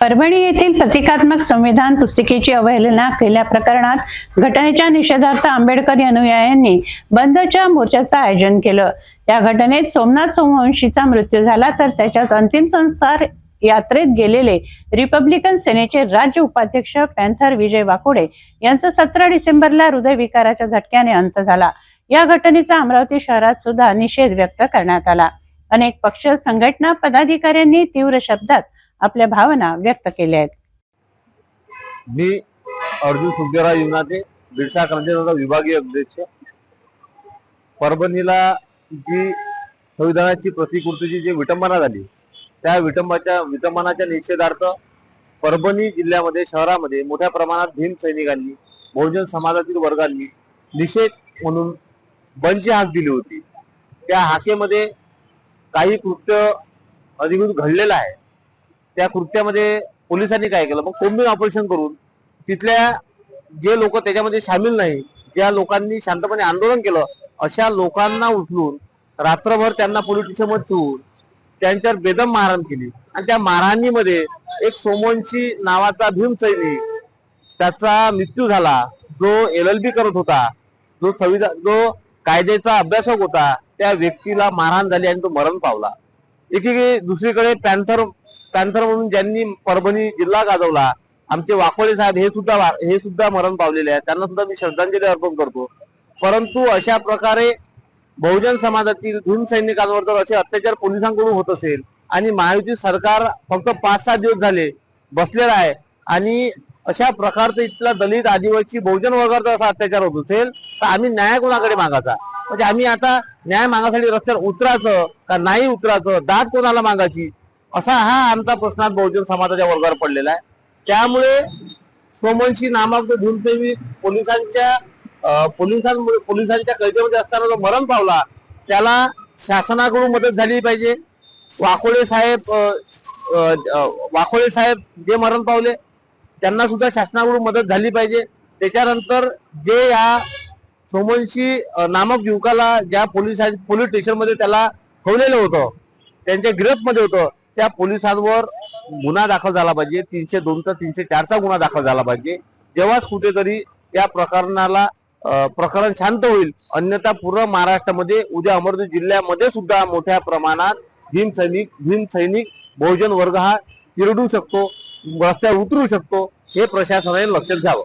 परभणी येथील प्रतिकात्मक संविधान पुस्तिकेची अवहेलना केल्या प्रकरणात घटनेच्या निषेधार्थ आंबेडकर अनुयायांनी बंदच्या मोर्चाचं आयोजन केलं. या घटनेत सोमनाथ सोमवंशीचा मृत्यू झाला तर त्याच्याच अंतिम संस्कार यात्रेत गेलेले रिपब्लिकन सेनेचे राज्य उपाध्यक्ष पॅन्थर विजय वाकोडे यांचा सतरा डिसेंबरला हृदयविकाराच्या झटक्याने अंत झाला. या घटनेचा अमरावती शहरात सुद्धा निषेध व्यक्त करण्यात आला. अनेक पक्ष संघटना पदाधिकाऱ्यांनी तीव्र शब्दात आपल्या भावना व्यक्त केल्या आहेत. मी अर्जुन सुखदेवराव युनाते बिरसा क्रांतीचा विभागीय अध्यक्ष. परभणीला जी संविधानाची प्रतिकृतीची जी विटंबना झाली त्या विटंबाच्या विटंबनाच्या निषेधार्थ परभणी जिल्ह्यामध्ये शहरामध्ये मोठ्या प्रमाणात भीम सैनिकांनी बहुजन समाजातील वर्गांनी निषेध म्हणून बंदची हाक दिली होती. त्या हाकेमध्ये काही कृत्य अधिकृत घडलेलं आहे. त्या कृत्यामध्ये पोलिसांनी काय केलं? मग कोंबिंग ऑपरेशन करून तिथल्या जे लोक त्याच्यामध्ये सामील नाही ज्या लोकांनी शांतपणे आंदोलन केलं अशा लोकांना उचलून रात्रभर त्यांना पोलिटिशियन ठेवून त्यांच्यावर बेदम मारहाण केली. आणि त्या मारहाणीमध्ये एक सोमवंशी नावाचा भीम सैनिक त्याचा मृत्यू झाला. जो एल एल बी करत होता जो संविधान जो कायद्याचा अभ्यासक होता त्या व्यक्तीला मारहाण झाली आणि तो मरण पावला. एकीकडे दुसरीकडे पॅन्थर पॅन्थर म्हणून ज्यांनी परभणी जिल्हा गाजवला आमचे वाकोळे साहेब हे सुद्धा हे सुद्धा मरण पावलेले आहेत. त्यांना सुद्धा मी श्रद्धांजली अर्पण करतो. परंतु अशा प्रकारे बहुजन समाजातील भीम सैनिकांवर जर असे अत्याचार पोलिसांकडून होत असेल आणि महायुती सरकार फक्त पाच सहा दिवस झाले बसलेलं आहे आणि अशा प्रकारचं इथला दलित आदिवासी बहुजन वर्गावर जर असा अत्याचार होत असेल तर आम्ही न्याय कोणाकडे मागायचा? म्हणजे आम्ही आता न्याय मागासाठी रस्त्यावर उतरायचं का नाही उतरायचं? दाद कोणाला मागायची? असा हा आमचा प्रश्न बहुजन समाजाच्या वर्गावर पडलेला आहे. त्यामुळे सोमनशी नामक जो पोलिसांच्या पोलिसांमुळे पोलिसांच्या कैदेमध्ये असताना जो मरण पावला त्याला शासनाकडून मदत झाली पाहिजे. वाकोळे साहेब वाकोळे साहेब जे मरण पावले त्यांना सुद्धा शासनाकडून मदत झाली पाहिजे. त्याच्यानंतर जे या सोमनशी नामक युवकाला ज्या पोलीस पोलीस स्टेशनमध्ये त्याला ठेवलेलं होतं त्यांच्या गिरफ्तमध्ये होतं त्या पोलिसांवर गुन्हा दाखल झाला पाहिजे. तीनशे दोनचा तीनशे चारचा गुन्हा दाखल झाला पाहिजे. जेव्हाच कुठेतरी या प्रकरणाला प्रकरण शांत होईल. अन्यथा पूर्ण महाराष्ट्रामध्ये उद्या अमरावती जिल्ह्यामध्ये सुद्धा मोठ्या प्रमाणात भीम सैनिक भीम सैनिक बहुजन वर्ग हा चिरडू शकतो रस्त्यावर उतरू शकतो हे प्रशासनाने लक्षात घ्यावं.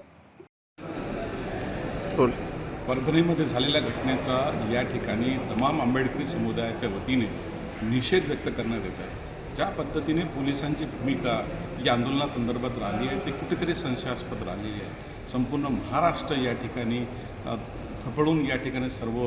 परभणीमध्ये झालेल्या घटनेचा या ठिकाणी तमाम आंबेडकरी समुदायाच्या वतीने निषेध व्यक्त करण्यात येत आहे. ज्या पद्धतीने पोलिसांची भूमिका या आंदोलनासंदर्भात राहिली आहे ते कुठेतरी संशयास्पद राहिलेली आहे. संपूर्ण महाराष्ट्र या ठिकाणी खपडून या ठिकाणी सर्व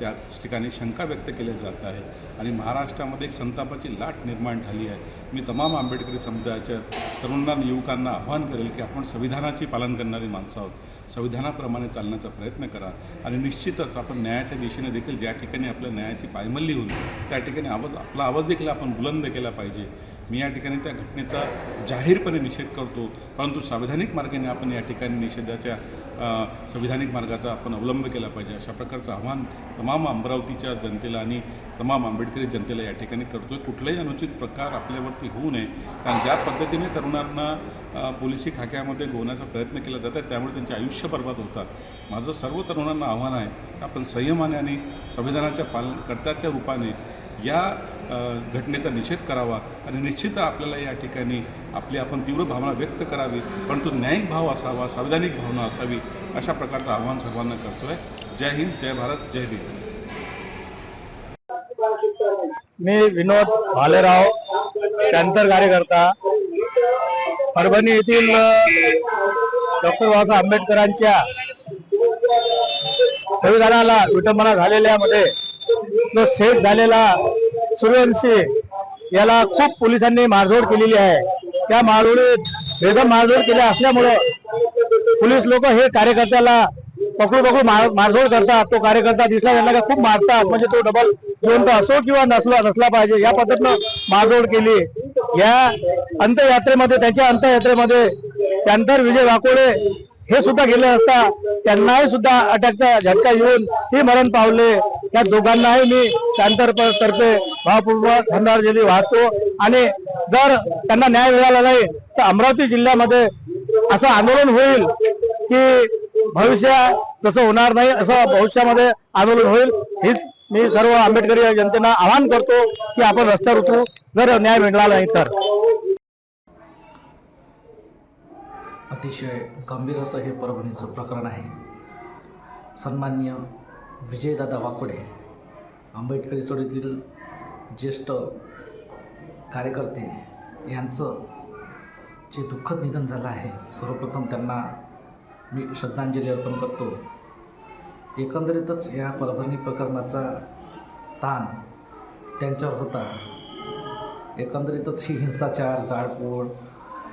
त्या ठिकाणी शंका व्यक्त केल्या जात आहे आणि महाराष्ट्रामध्ये एक संतापाची लाट निर्माण झाली आहे. मी तमाम आंबेडकरी समुदायाच्या तरुणांना युवकांना आव्हान करेल की आपण संविधानाची पालन करणारी माणसं आहोत. संविधानाप्रमाणे चालण्याचा प्रयत्न करा आणि निश्चितच आपण न्यायाच्या दिशेने देखील ज्या ठिकाणी आपल्या न्यायाची पायमल्ली होईल त्या ठिकाणी आवाज आपला आवाज देखील आपण बुलंद केला पाहिजे. मी या ठिकाणी त्या घटनेचा जाहीरपणे निषेध करतो परंतु संवैधानिक मार्गाने आपण या ठिकाणी निषेधाच्या संविधानिक मार्गाचा आपण अवलंब केला पाहिजे. अशा प्रकारचं आव्हान तमाम अमरावतीच्या जनतेला आणि तमाम आंबेडकरी जनतेला या ठिकाणी करतो आहे कुठलाही अनुचित प्रकार आपल्यावरती होऊ नये. कारण ज्या पद्धतीने तरुणांना पोलिसी खाक्यामध्ये गोवण्याचा प्रयत्न केला जात आहे त्यामुळे त्यांचे आयुष्य बर्बाद होतात. माझं सर्व तरुणांना आव्हान आहे आपण संयमाने आणि संविधानाच्या पालन कर्त्याच्या रूपाने या घटनेचा निषेध करावा आणि निश्चित आपल्याला या ठिकाणी आपली आपण तीव्र भावना व्यक्त करावी परंतु न्यायिक भाव असावा संविधानिक भावना असावी अशा प्रकारचं आव्हान सर्वांना करतो आहे जय हिंद जय भारत जय भीम. मी विनोद भालेराव त्यानंतर कार्यकर्ता परभणी येथील डॉक्टर बाबासाहेब आंबेडकरांच्या संविधानाला विटंबना झालेल्यामध्ये जो सेट झालेला सूर्यवंशी याला खूप पोलिसांनी मारझोड केलेली आहे. त्या मारझोडीत बेदम मारझोड केल्या असल्यामुळं पोलीस लोक हे कार्यकर्त्याला पकडू पकडू मारझोड करतात. तो कार्यकर्ता दिसला त्यांना का खूप मारतात. म्हणजे तो डबल जिवंत असो किंवा नसला नसला पाहिजे. या पद्धतीनं मारझोड केली. या अंत्ययात्रेमध्ये त्यांच्या अंतयात्रेमध्ये त्यानंतर विजय वाकोडे हे सुद्धा गेले असता त्यांनाही सुद्धा अटकचा झटका येऊन हे मरण पावले. या दोघांनाही मी तर्फे भावपूर्वक श्रद्धांजली वाहतो. आणि जर त्यांना न्याय मिळाला नाही तर अमरावती जिल्ह्यामध्ये असं आंदोलन होईल की भविष्य तसं होणार नाही असं भविष्यामध्ये आंदोलन होईल. हीच मी सर्व आंबेडकरी जनतेला आवाहन करतो की आपण रस्त्यावर उतरू. जर न्याय मिळाला नाही तर. अतिशय गंभीर असं हे परभणीचं प्रकरण आहे. सन्माननीय विजयदादा वाकोडे आंबेडकरी चळवळीतील ज्येष्ठ कार्यकर्ते यांचं जे दुःखद निधन झालं आहे सर्वप्रथम त्यांना मी श्रद्धांजली अर्पण करतो. एकंदरीतच या परभणी प्रकरणाचा ताण त्यांच्यावर होता. एकंदरीतच ही हिंसाचार जाळपोळ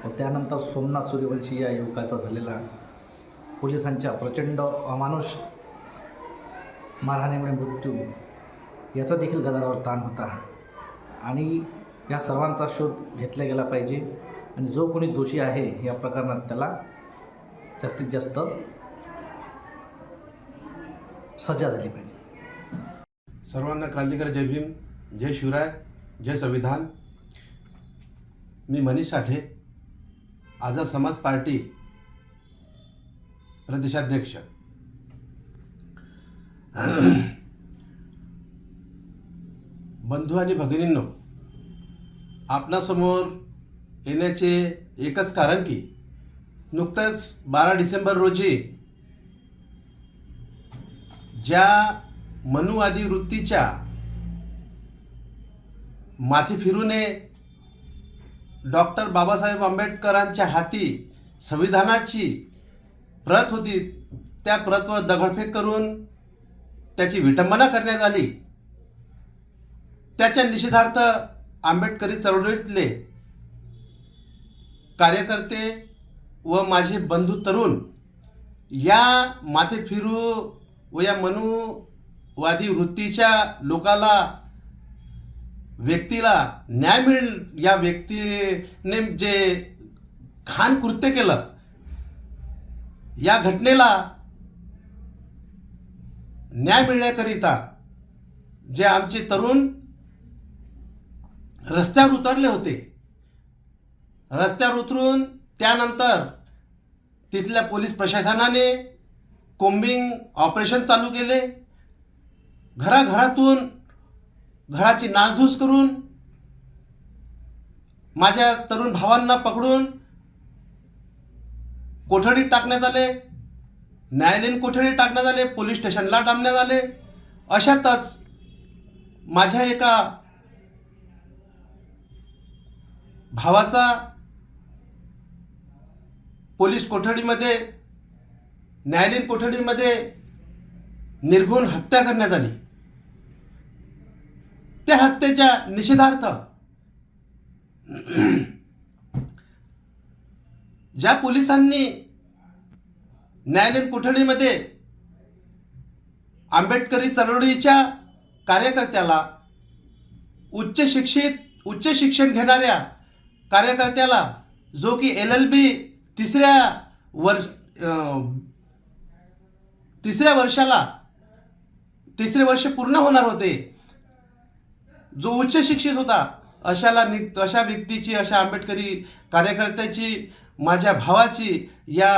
व त्यानंतर सोमनाथ सूर्यवंशी या युवकाचा झालेला पोलिसांच्या प्रचंड अमानुष मारहाणीमुळे मृत्यू. याचा देखील गदारावर ताण होता. आणि या सर्वांचा शोध घेतला गेला पाहिजे. आणि जो कोणी दोषी आहे या प्रकरणात त्याला जास्तीत जास्त सजा झाली पाहिजे. सर्वांना क्रांतिकारी जय भीम जय शिवराय जय संविधान. मी मनीष साठे आझाद समाज पार्टी प्रदेशाध्यक्ष. बंधू आणि भगिनींनो आपणासमोर येण्याचे एकच कारण की नुकतंच बारा डिसेंबर रोजी ज्या मनुवादी वृत्तीच्या माथी फिरूने डॉक्टर बाबासाहेब आंबेडकरांच्या हाती संविधानाची प्रत होती त्या प्रतवर दगडफेक करून त्याची विटंबना करण्यात आली. त्याच्या निषेधार्थ आंबेडकरी चळवळीतले कार्यकर्ते व माझे बंधू तरुण या माथे फिरू व या मनुवादी वृत्तीच्या लोकाला व्यक्तीला न्याय मिळ या व्यक्तीने जे खान कृत्य केलं या घटनेला न्याय मिळण्याकरिता जे आमचे तरुण रस्त्यावर उतरले होते रस्त्यावर उतरून त्यानंतर तिथल्या पोलीस प्रशासनाने कोम्बिंग ऑपरेशन चालू केले. घराघरातून घराची नासधूस करून माझ्या तरुण भावांना पकडून कोठडीत टाकण्यात आले. न्यायालयीन कोठडीत टाकण्यात आले पोलीस स्टेशनला टाकण्यात आले. अशातच माझ्या एका भावाचा पोलीस कोठडीमध्ये न्यायालयीन कोठडीमध्ये निर्घुण हत्या करण्यात आली. त्या हत्येच्या निषेधार्थ ज्या पोलिसांनी न्यायालयीन कोठडीमध्ये आंबेडकरी चळवळीच्या कार्यकर्त्याला उच्च शिक्षित उच्च शिक्षण घेणाऱ्या कार्यकर्त्याला जो की एल एल बी तिसऱ्या वर्ष तिसऱ्या वर्षाला तिसरे वर्ष पूर्ण होणार होते जो उच्च शिक्षित होता अशाला नि अशा व्यक्तीची अशा आंबेडकरी कार्यकर्त्याची माझ्या भावाची या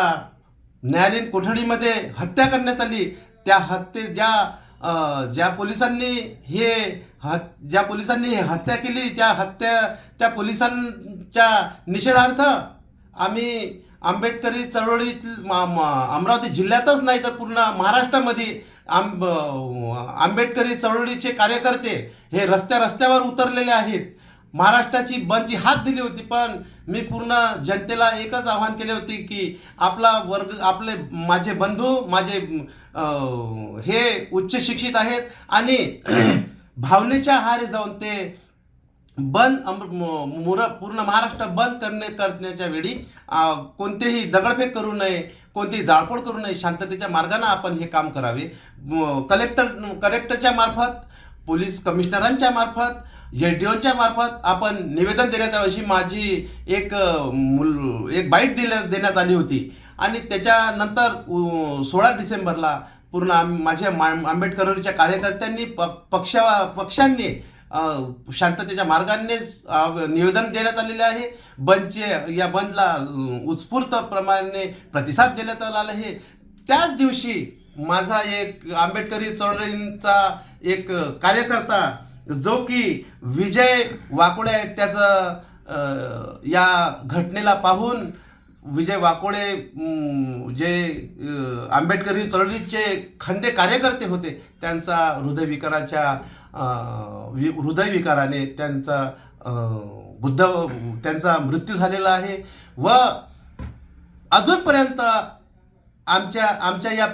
न्यायालयीन कोठडीमध्ये हत्या करण्यात आली. त्या हत्ये ज्या ज्या पोलिसांनी हे हत ज्या पोलिसांनी हे हत्या केली त्या हत्या त्या पोलिसांच्या निषेधार्थ आम्ही आंबेडकरी चळवळीत मा- अमरावती जिल्ह्यातच नाही तर पूर्ण महाराष्ट्रामध्ये आंब आंबेडकरी चळवळीचे कार्यकर्ते हे रस्त्या रस्त्यावर उतरलेले आहेत. महाराष्ट्राची बंदची हात दिली होती पण मी पूर्ण जनतेला एकच आव्हान केले होते की आपला वर्ग आपले माझे बंधू माझे हे उच्च शिक्षित आहेत आणि भावनेच्या आहारे जाऊन ते बंद मुर पूर्ण महाराष्ट्र बंद करणे करण्याच्या वेळी कोणतेही दगडफेक करू नये कोणतीही जाळपोळ करू नये शांततेच्या मार्गाने आपण हे काम करावे. कलेक्टर कलेक्टरच्या मार्फत पोलीस कमिशनरांच्या मार्फत एस डी ओच्या मार्फत आपण निवेदन देण्यात अशी माझी एक मुल एक बाईट दिल्या देण्यात आली होती. आणि त्याच्यानंतर सोळा डिसेंबरला पूर्ण आम- माझ्या मा- आंबेडकरच्या कार्यकर्त्यांनी प पक्षा पक्षांनी शांततेच्या मार्गानेच निवेदन देण्यात आलेले आहे. बंदचे या बंदला उत्स्फूर्त प्रमाणे प्रतिसाद देण्यात आला आहे. त्याच दिवशी माझा एक आंबेडकरी चळवळींचा एक कार्यकर्ता जो की विजय वाकोडे त्याचं या घटनेला पाहून विजय वाकोडे जे आंबेडकरी चळवळीचे खंदे कार्यकर्ते होते त्यांचा हृदयविकाराच्या वि- हृदयविकाराने त्यांचा बुद्ध त्यांचा मृत्यू झालेला आहे व अजूनपर्यंत आमच्या आमच्या या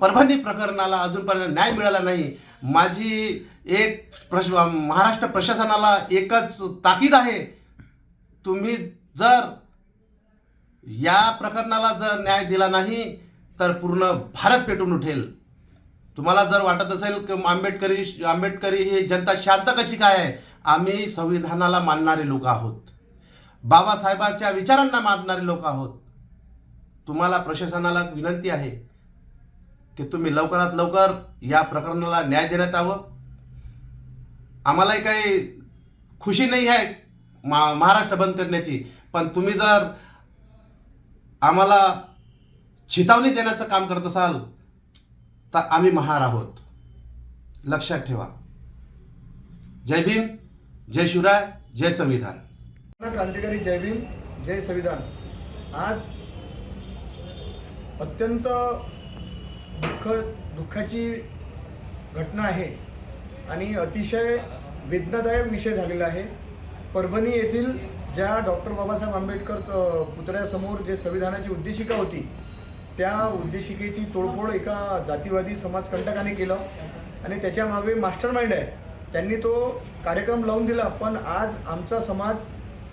परभणी प्रकरणाला अजूनपर्यंत न्याय मिळाला नाही. माझी एक प्रश महाराष्ट्र प्रशासनाला एकच ताकीद आहे. तुम्ही जर या प्रकरणाला जर न्याय दिला नाही तर पूर्ण भारत पेटून उठेल. तुम्हाला जर वाटत असेल की आंबेडकरी आंबेडकरी ही जनता शांत कशी काय आहे? आम्ही संविधानाला मानणारे लोक आहोत. बाबासाहेबांच्या विचारांना मानणारे लोक आहोत. तुम्हाला प्रशासनाला विनंती आहे. की तुम्ही लवकरात लवकर या प्रकरणाला न्याय देण्यात यावं. आम्हालाही काही खुशी नाही आहे मा महाराष्ट्र बंद करण्याची. पण तुम्ही जर आम्हाला चितावणी देण्याचं काम करत असाल तर आम्ही महार आहोत. लक्षात ठेवा. जय भीम जय शिवराय जय संविधान. क्रांतिकारी जय भीम जय संविधान. आज अत्यंत दुःख दुःखाची घटना आहे. आणि अतिशय वेदनादायक विषय झालेला आहे. परभणी येथील ज्या डॉक्टर बाबासाहेब आंबेडकर पुतळ्यासमोर जे संविधानाची उद्देशिका होती त्या उद्देशिकेची तोडफोड एका जातीवादी समाजकंटकाने केलं. आणि त्याच्यामागे मास्टर माइंड आहे. त्यांनी तो कार्यक्रम लावून दिला पण आज आमचा समाज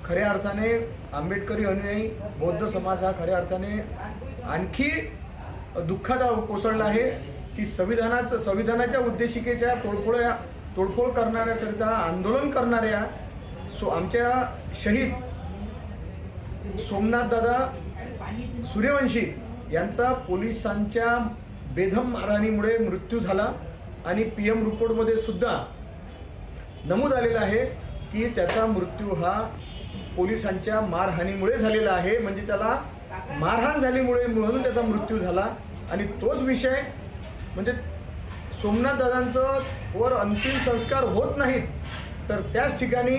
खऱ्या अर्थाने आंबेडकरी अनुयायी बौद्ध समाज हा खऱ्या अर्थाने आणखी दुःखात कोसळला आहे की संविधानाचं संविधानाच्या उद्देशिकेच्या तोडफोड्या तोडफोड करणाऱ्याकरिता आंदोलन करणाऱ्या सो आमच्या शहीद सोमनाथ दादा सूर्यवंशी यांचा पोलिसांच्या बेधम मारहाणीमुळे मृत्यू झाला आणि पी एम रिपोर्टमध्ये सुद्धा नमूद आलेलं आहे की त्याचा मृत्यू हा पोलिसांच्या मारहाणीमुळे झालेला आहे. म्हणजे त्याला मारहाण झाल्यामुळे म्हणून त्याचा मृत्यू झाला. आणि तोच विषय म्हणजे सोमनाथ दादांचं वर अंतिम संस्कार होत नाहीत तर त्याच ठिकाणी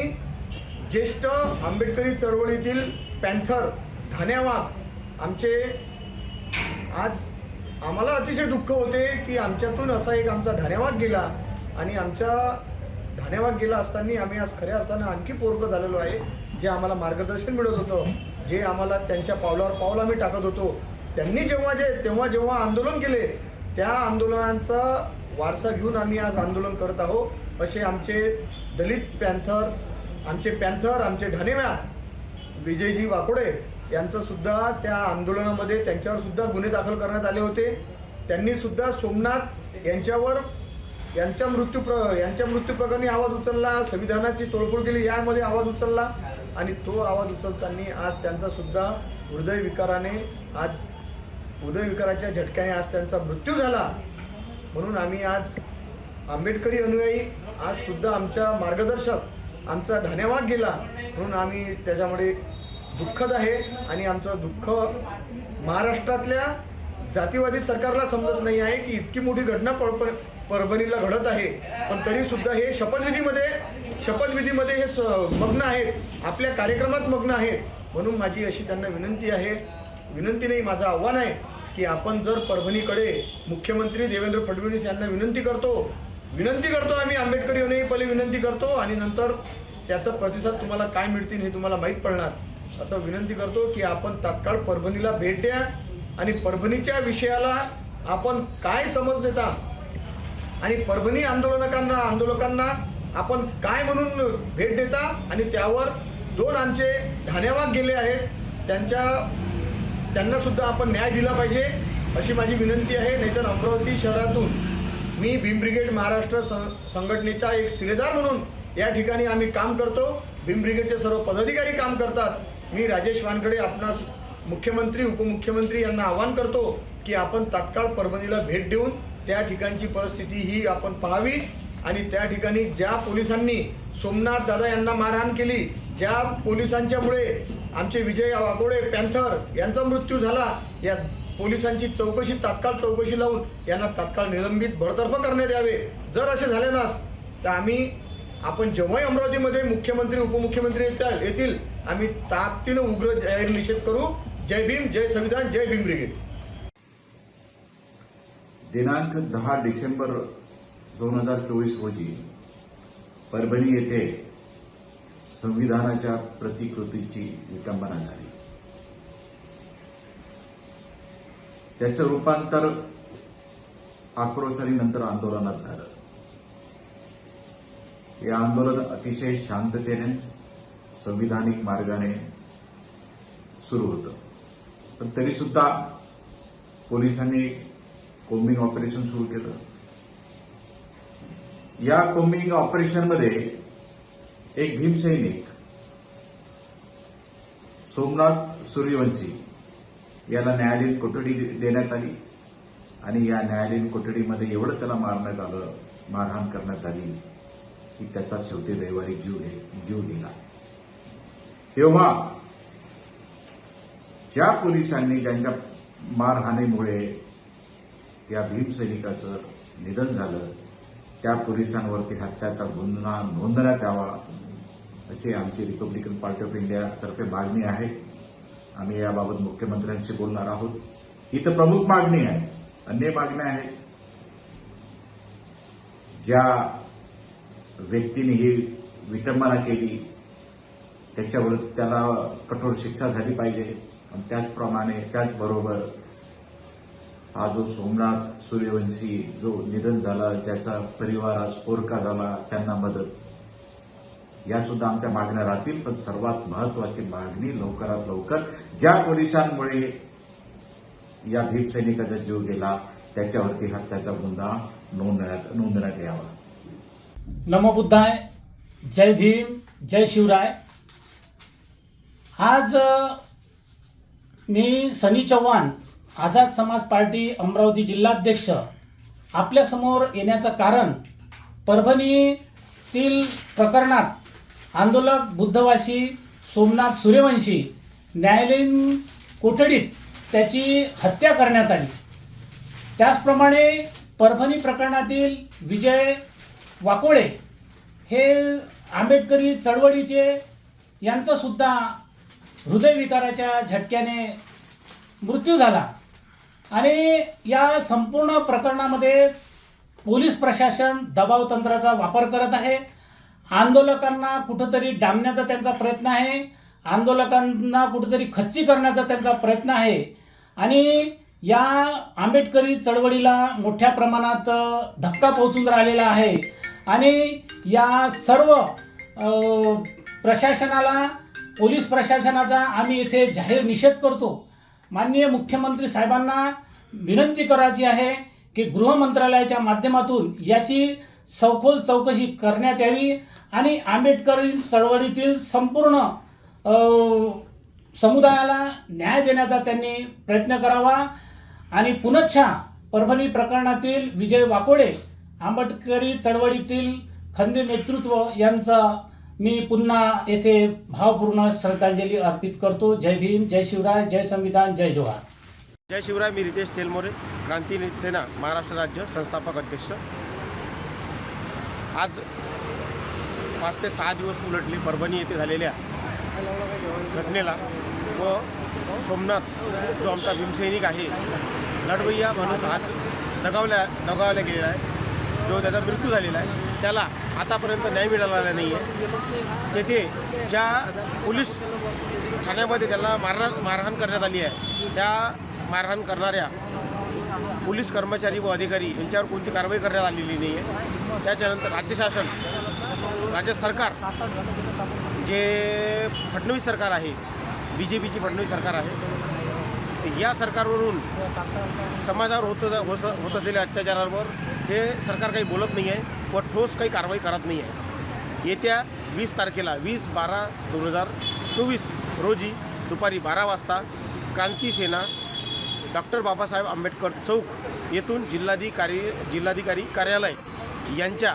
ज्येष्ठ आंबेडकरी चळवळीतील पॅन्थर धान्यावाग आमचे आज आम्हाला अतिशय दुःख होते की आमच्यातून असा एक आमचा ढाण्यावाग गेला आणि आमच्या ढाण्यावाग गेला असताना आम्ही आज खऱ्या अर्थानं आणखी पोरकं झालेलो आहे जे आम्हाला मार्गदर्शन मिळत होतं जे आम्हाला त्यांच्या पावलावर पाऊल आम्ही टाकत होतो. त्यांनी जेव्हा जे तेव्हा जेव्हा आंदोलन केले त्या आंदोलनांचा वारसा घेऊन आम्ही आज आंदोलन करत आहोत असे आमचे दलित पॅन्थर आमचे पॅन्थर आमचे ढाणेव्या विजयजी वाकोडे यांचंसुद्धा त्या आंदोलनामध्ये त्यांच्यावरसुद्धा गुन्हे दाखल करण्यात आले होते. त्यांनीसुद्धा सोमनाथ यांच्यावर यांच्या मृत्यू प्र यांच्या मृत्यू प्रकरणी आवाज उचलला संविधानाची तोडफोड केली यामध्ये आवाज उचलला आणि तो आवाज उचलताना आज त्यांचासुद्धा हृदयविकाराने आज हृदयविकाराच्या झटक्याने आज त्यांचा मृत्यू झाला. म्हणून आम्ही आज आंबेडकरी अनुयायी आज सुद्धा आमच्या मार्गदर्शक आमचा धन्यवाद गेला. म्हणून आम्ही त्याच्यामध्ये दुःखद आहे आणि आमचं दुःख महाराष्ट्रातल्या जातीवादी सरकारला समजत नाही आहे की इतकी मोठी घटना पर परभणीला घडत आहे. पण तरीसुद्धा हे शपथविधीमध्ये शपथविधीमध्ये हे स- मग्न आहेत. आपल्या कार्यक्रमात मग्न आहेत. म्हणून माझी अशी त्यांना विनंती आहे. विनंती नाही माझं आव्हान आहे की आपण जर परभणीकडे मुख्यमंत्री देवेंद्र फडणवीस यांना विनंती करतो विनंती करतो आम्ही आंबेडकरी येऊनही पहिले विनंती करतो आणि नंतर त्याचा प्रतिसाद तुम्हाला काय मिळतील हे तुम्हाला माहीत पडणार. असं विनंती करतो की आपण तात्काळ परभणीला भेट द्या आणि परभणीच्या विषयाला आपण काय समज देता आणि परभणी आंदोलनकांना आंदोलकांना आपण काय म्हणून भेट देता आणि त्यावर दोन आमचे ठाण्यावाग गेले आहेत त्यांच्या त्यांना सुद्धा आपण न्याय दिला पाहिजे अशी माझी विनंती आहे. नाहीतर अमरावती शहरातून मी भीम ब्रिगेड महाराष्ट्र सं संघटनेचा एक शिलेदार म्हणून या ठिकाणी आम्ही काम करतो. भीम ब्रिगेडचे सर्व पदाधिकारी काम करतात. मी राजेश वानकडे आपणास मुख्यमंत्री उपमुख्यमंत्री यांना आवाहन करतो की आपण तात्काळ परभणीला भेट देऊन त्या ठिकाणची परिस्थिती ही आपण पाहावी आणि त्या ठिकाणी ज्या पोलिसांनी सोमनाथ दादा यांना मारहाण केली ज्या पोलिसांच्यामुळे आमचे विजय वाकोडे पॅन्थर यांचा मृत्यू झाला. या पोलिसांची चौकशी तात्काळ चौकशी लावून यांना तात्काळ निलंबित बडतर्फ करण्यात यावे. जर असे झाले नस तर आम्ही आपण जेव्हाही अमरावतीमध्ये मुख्यमंत्री उपमुख्यमंत्री येतील येतील आम्ही ताकदीनं उग्र जाहीर निषेध करू. जय भीम जय संविधान जय भीम ब्रिगेड. दिनांक दहा डिसेंबर दोन हजार चोवीस रोजी परभणी येथे संविधानाच्या प्रतिकृतीची विटंबना झाली. त्याचं रूपांतर आक्रोश आणि नंतर आंदोलनात झालं. हे आंदोलन अतिशय शांततेने संविधानिक मार्गाने सुरू होतं. पण तरी सुद्धा पोलिसांनी कोम्बिंग ऑपरेशन सुरू केलं. या कोम्बिंग ऑपरेशनमध्ये एक भीमसैनिक सोमनाथ सूर्यवंशी याला न्यायालयीन कोठडी देण्यात आली आणि या न्यायालयीन कोठडीमध्ये एवढं त्याला मारण्यात आलं मारहाण करण्यात आली की त्याचा शेवटी रविवारी जीव जीव गेला. तेव्हा ज्या पोलिसांनी ज्यांच्या मारहाणीमुळे या भीमसैनिकाचं निधन झालं त्या पोलिसांवरती हत्याचा गुन्हा नोंदण्यात यावा अशी आमची रिपब्लिकन पार्टी ऑफ इंडियातर्फे मागणी आहे. आम्ही याबाबत मुख्यमंत्र्यांशी बोलणार आहोत. ही तर प्रमुख मागणी आहे अन्य मागण्या आहेत. ज्या व्यक्तीने ही विटंबना केली त्याच्यावर त्याला कठोर शिक्षा झाली पाहिजे. आणि त्याचप्रमाणे त्याचबरोबर हा जो सोमनाथ सूर्यवंशी जो निधन झाला ज्याचा परिवार आज पोरका झाला त्यांना मदत. या सुद्धा आमच्या मागण्या राहतील पण सर्वात महत्वाची मागणी लवकरात लवकर ज्या पोलिसांमुळे या भीमसैनिकाचा जीव गेला त्याच्यावरती हत्याचा गुन्हा नोंदण्यात नोंदण्यात यावा. नमबुद्धाय जय भीम जय शिवराय. आज मी सनी चव्हाण आझाद समाज पार्टी अमरावती जिल्हाध्यक्ष आपल्यासमोर येण्याचं कारण परभणीतील प्रकरणात आंदोलक बुद्धवासी सोमनाथ सूर्यवंशी न्यायालयीन कोठडीत त्याची हत्या करण्यात आली. त्याचप्रमाणे परभणी प्रकरणातील विजय वाकोळे हे आंबेडकरी चळवळीचे यांचासुद्धा हृदयविकाराच्या झटक्याने मृत्यू झाला. आणि या संपूर्ण प्रकरणामध्ये पोलीस प्रशासन दबाव तंत्राचा वापर करत आहे. आंदोलकांना कुठंतरी डांबण्याचा त्यांचा प्रयत्न आहे. आंदोलकांना कुठंतरी खच्ची करण्याचा त्यांचा प्रयत्न आहे. आणि या आंबेडकरी चळवळीला मोठ्या प्रमाणात धक्का पोहोचून राहिलेला आहे. आणि या सर्व प्रशासनाला पोलीस प्रशासनाचा आम्ही इथे जाहीर निषेध करतो. माननीय मुख्यमंत्री साहेबांना विनंती करायची आहे की गृहमंत्रालयाच्या माध्यमातून याची सखोल चौकशी करण्यात यावी आणि आंबेडकरी चळवळीतील संपूर्ण समुदायाला न्याय देण्याचा त्यांनी प्रयत्न करावा आणि पुनच्छा परभणी प्रकरणातील विजय वाकोडे आंबेडकरी चळवळीतील खंदे नेतृत्व यांचा मी पुन्हा येथे भावपूर्ण श्रद्धांजली अर्पित करतो. जय भीम जय शिवराय जय संविधान जय जोहार. जय शिवराय मी रितेश तेलमोरे क्रांती सेना महाराष्ट्र राज्य संस्थापक अध्यक्ष. आज पाच ते सहा दिवस उलटले परभणी येथे झालेल्या घटनेला व सोमनाथ जो आमचा भीमसैनिक आहे लढवय्या माणूस आज दगावल्या दगावल्या गेलेला आहे. जो त्याचा मृत्यू झालेला आहे. त्याला आतापर्यंत न्याय मिळालेला नाही आहे. तेथे ज्या पोलीस ठाण्यामध्ये त्याला मारहाण मारहाण करण्यात आली आहे त्या मारहाण करणाऱ्या पोलीस कर्मचारी व अधिकारी यांच्यावर कोणती कारवाई करण्यात आलेली नाही आहे. त्याच्यानंतर राज्य शासन राज्य सरकार जे फडणवीस सरकार आहे बी जे पीची फडणवीस सरकार आहे या सरकारवरून समाजावर होत होत होत असलेल्या अत्याचारावर हे सरकार काही बोलत नाही आहे. व ठोस काही कारवाई करत नाही आहे. येत्या वीस तारखेला वीस बारा दोन हजार चोवीस रोजी दुपारी बारा वाजता क्रांती सेना डॉक्टर बाबासाहेब आंबेडकर चौक येथून जिल्हाधिकारी जिल्हाधिकारी कार्यालय यांच्या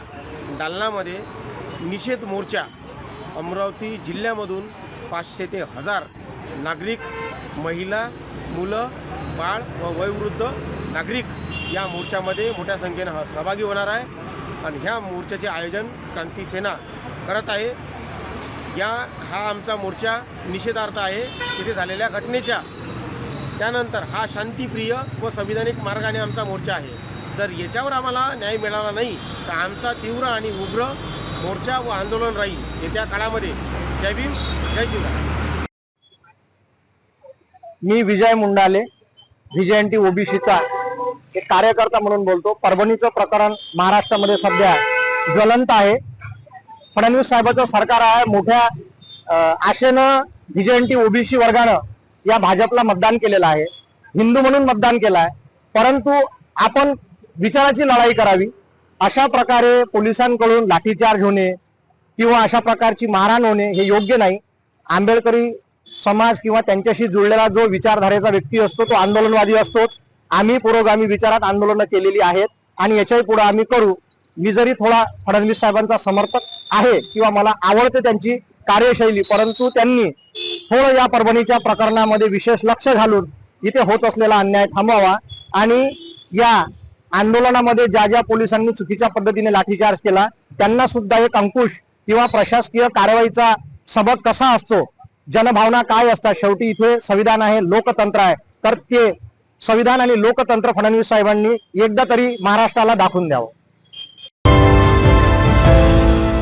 दालनामध्ये निषेध मोर्चा अमरावती जिल्ह्यामधून पाचशे ते हजार नागरिक महिला मुलं बाळ व वयोवृद्ध नागरिक या मोर्चामध्ये मोठ्या संख्येनं सहभागी होणार आहे. आणि ह्या मोर्चाचे आयोजन क्रांती सेना करत आहे. या हा आमचा मोर्चा निषेधार्थ आहे. तिथे झालेल्या घटनेच्या त्यानंतर हा शांतीप्रिय व संविधानिक मार्गाने आमचा मोर्चा आहे. जर याच्यावर आम्हाला न्याय मिळाला नाही तर आमचा तीव्र आणि उग्र मोर्चा व आंदोलन राहील. येत्या काळामध्ये. जय भीम जय शिवराय. मी विजय मुंडाले व्हीजेएनटी ओबीसीचा एक कार्यकर्ता म्हणून बोलतो. परभणीचं प्रकरण महाराष्ट्रामध्ये सध्या ज्वलंत आहे. फडणवीस साहेबांचं सरकार आहे. मोठ्या आशेनं बीजेएनटी ओबीसी वर्गानं या भाजपला मतदान केलेलं आहे. हिंदू म्हणून मतदान केलं आहे. परंतु आपण विचाराची लढाई करावी. अशा प्रकारे पोलिसांकडून लाठीचार्ज होणे किंवा अशा प्रकारची मारहाण होणे हे योग्य नाही. आंबेडकरी समाज किंवा त्यांच्याशी जुळलेला जो विचारधारेचा व्यक्ती असतो तो आंदोलनवादी असतोच. आम्ही पुरोगामी विचारात आंदोलनं केलेली आहेत आणि याच्याही पुढे आम्ही करू. मी जरी थोडा फडणवीस साहेबांचा समर्थक आहे किंवा मला आवडते त्यांची कार्यशैली परंतु त्यांनी थोडं या परभणीच्या प्रकरणामध्ये विशेष लक्ष घालून इथे होत असलेला अन्याय थांबवावा आणि या आंदोलनामध्ये ज्या ज्या पोलिसांनी चुकीच्या पद्धतीने लाठीचार्ज केला त्यांना सुद्धा एक अंकुश किंवा प्रशासकीय कारवाईचा सबक कसा असतो जनभावना काय असतात शेवटी इथे संविधान आहे लोकतंत्र आहे. तर ते संविधान आणि लोकतंत्र फडणवीस साहेबांनी एकदा तरी महाराष्ट्राला दाखवून द्यावं.